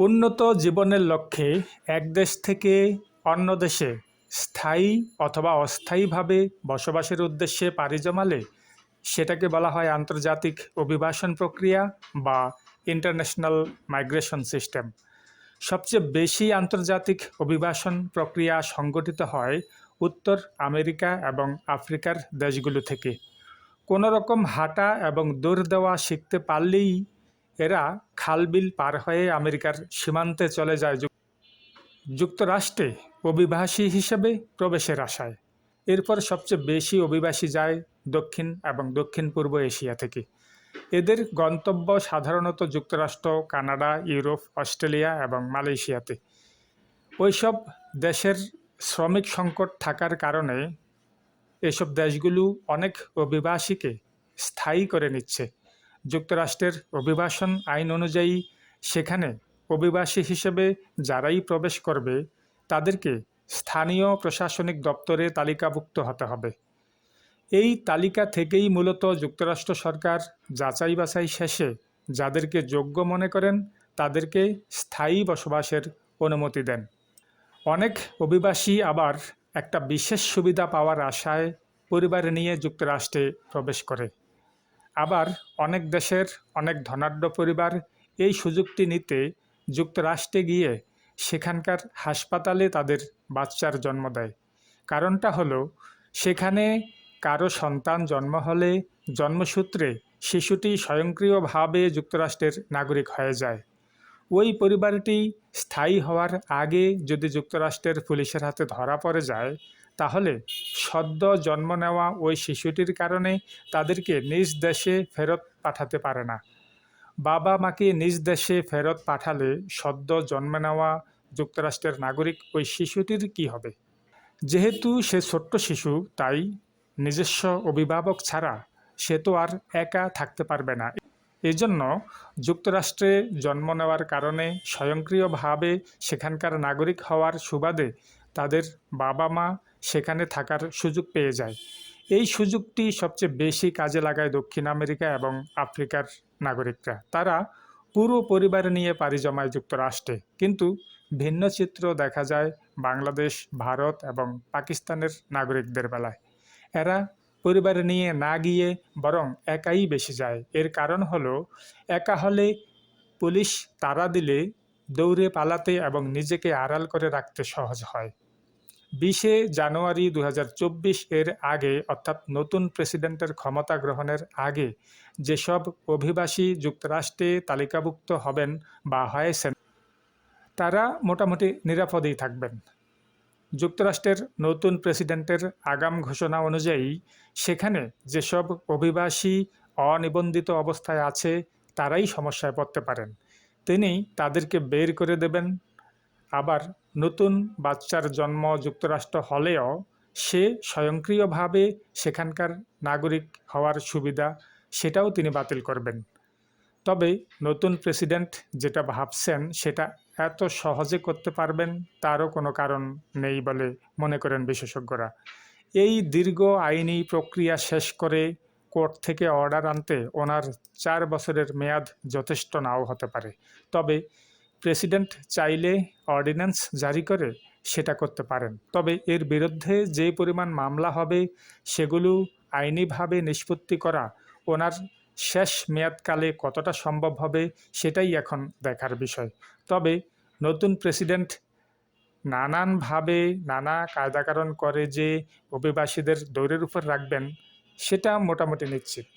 উন্নত জীবনের লক্ষ্যে এক দেশ থেকে অন্য দেশে স্থায়ী অথবা অস্থায়ীভাবে বসবাসের উদ্দেশ্যে পাড়ি জমালে, সেটাকে বলা হয় আন্তর্জাতিক অভিবাসন প্রক্রিয়া বা ইন্টারন্যাশনাল মাইগ্রেশন সিস্টেম। সবচেয়ে বেশি আন্তর্জাতিক অভিবাসন প্রক্রিয়া সংগঠিত হয় উত্তর আমেরিকা এবং আফ্রিকার দেশগুলো থেকে। কোনো রকম হাঁটা এবং দৌড় দেওয়া শিখতে পারলেই এরা খালবিল পার হয়ে আমেরিকার সীমান্তে চলে যায় যুক্তরাষ্ট্রে অভিবাসী হিসেবে প্রবেশের আশায়। এরপর সবচেয়ে বেশি অভিবাসী যায় দক্ষিণ এবং দক্ষিণ পূর্ব এশিয়া থেকে। এদের গন্তব্য সাধারণত যুক্তরাষ্ট্র, কানাডা, ইউরোপ, অস্ট্রেলিয়া এবং মালয়েশিয়াতে। ওইসব দেশের শ্রমিক সংকট থাকার কারণে এসব দেশগুলো অনেক অভিবাসীকে স্থায়ী করে নিচ্ছে। যুক্তরাষ্ট্রের অভিবাসন আইন অনুযায়ী সেখানে অভিবাসী হিসেবে যারাই প্রবেশ করবে, তাদেরকে স্থানীয় প্রশাসনিক দপ্তরে তালিকাভুক্ত হতে হবে। এই তালিকা থেকেই মূলত যুক্তরাষ্ট্র সরকার যাচাই বাছাই শেষে যাদেরকে যোগ্য মনে করেন, তাদেরকে স্থায়ী বসবাসের অনুমতি দেন। অনেক অভিবাসী আবার একটা বিশেষ সুবিধা পাওয়ার আশায় পরিবার নিয়ে যুক্তরাষ্ট্রে প্রবেশ করে। আবার অনেক দেশের অনেক ধনাঢ্য পরিবার এই সুযোগটি নিতে যুক্তরাষ্ট্রে গিয়ে সেখানকার হাসপাতালে তাদের বাচ্চার জন্ম দেয়। কারণটা হলো, সেখানে কারও সন্তান জন্ম হলে জন্মসূত্রে শিশুটি স্বয়ংক্রিয়ভাবে যুক্তরাষ্ট্রের নাগরিক হয়ে যায়। ওই পরিবারটি স্থায়ী হওয়ার আগে যদি যুক্তরাষ্ট্রের পুলিশের হাতে ধরা পড়ে যায় তাহলে সদ্য জন্ম নেওয়া ওই শিশুটির কারণে তাদেরকে নিজ দেশে ফেরত পাঠাতে পারে না। বাবা মাকে নিজ দেশে ফেরত পাঠালে সদ্য জন্ম নেওয়া যুক্তরাষ্ট্রের নাগরিক ওই শিশুটির কি হবে? যেহেতু সে ছোট্ট শিশু, তাই নিজস্ব অভিভাবক ছাড়া সে তো আর একা থাকতে পারবে না। এজন্য যুক্তরাষ্ট্রে জন্ম নেওয়ার কারণে স্বয়ংক্রিয়ভাবে সেখানকার নাগরিক হওয়ার সুবাদে তাদের বাবা মা সেখানে থাকার সুযোগ পেয়ে যায়। এই সুযোগটি সবচেয়ে বেশি কাজে লাগায় দক্ষিণ আমেরিকা এবং আফ্রিকার নাগরিকরা। তারা পুরো পরিবার নিয়ে পাড়ি জমায় যুক্তরাষ্ট্রে। কিন্তু ভিন্ন চিত্র দেখা যায় বাংলাদেশ, ভারত এবং পাকিস্তানের নাগরিকদের বেলায়। এরা পরিবার নিয়ে না গিয়ে বরং একাই বেশি যায়। এর কারণ হলো, একা হলে পুলিশ তারা দিলে দৌড়ে পালাতে এবং নিজেকে আড়াল করে রাখতে সহজ হয়। বিশে জানুয়ারি দু হাজার চব্বিশ এর আগে, অর্থাৎ নতুন প্রেসিডেন্টের ক্ষমতা গ্রহণের আগে, যেসব অভিবাসী যুক্তরাষ্ট্রে তালিকাভুক্ত হবেন বা হয়েছেন, তারা মোটামুটি নিরাপদেই থাকবেন। যুক্তরাষ্ট্রের নতুন প্রেসিডেন্টের আগাম ঘোষণা অনুযায়ী, সেখানে যেসব অভিবাসী অনিবন্ধিত অবস্থায় আছে, তারাই সমস্যায় পড়তে পারেন। তিনি তাদেরকে বের করে দেবেন আবার নতুন বাচ্চার জন্ম যুক্তরাষ্ট্র হলেও সে স্বয়ংক্রিয়ভাবে সেখানকার নাগরিক হওয়ার সুবিধা সেটাও তিনি বাতিল করবেন। তবে নতুন প্রেসিডেন্ট যেটা ভাবছেন সেটা এত সহজে করতে পারবেন তারও কোনো কারণ নেই বলে মনে করেন বিশেষজ্ঞরা। এই দীর্ঘ আইনি প্রক্রিয়া শেষ করে কোর্ট থেকে অর্ডার আনতে ওনার চার বছরের মেয়াদ যথেষ্ট নাও হতে পারে। তবে প্রেসিডেন্ট চাইলে অর্ডিন্যান্স জারি করে সেটা করতে পারেন। তবে এর বিরুদ্ধে যে পরিমাণ মামলা হবে, সেগুলো আইনিভাবে নিষ্পত্তি করা ওনার শেষ মেয়াদকালে কতটা সম্ভব হবে, সেটাই এখন দেখার বিষয়। তবে নতুন প্রেসিডেন্ট নানানভাবে নানা কায়দাকারণ করে যে অভিবাসীদের দৌড়ের উপর রাখবেন, সেটা মোটামুটি নিশ্চিত।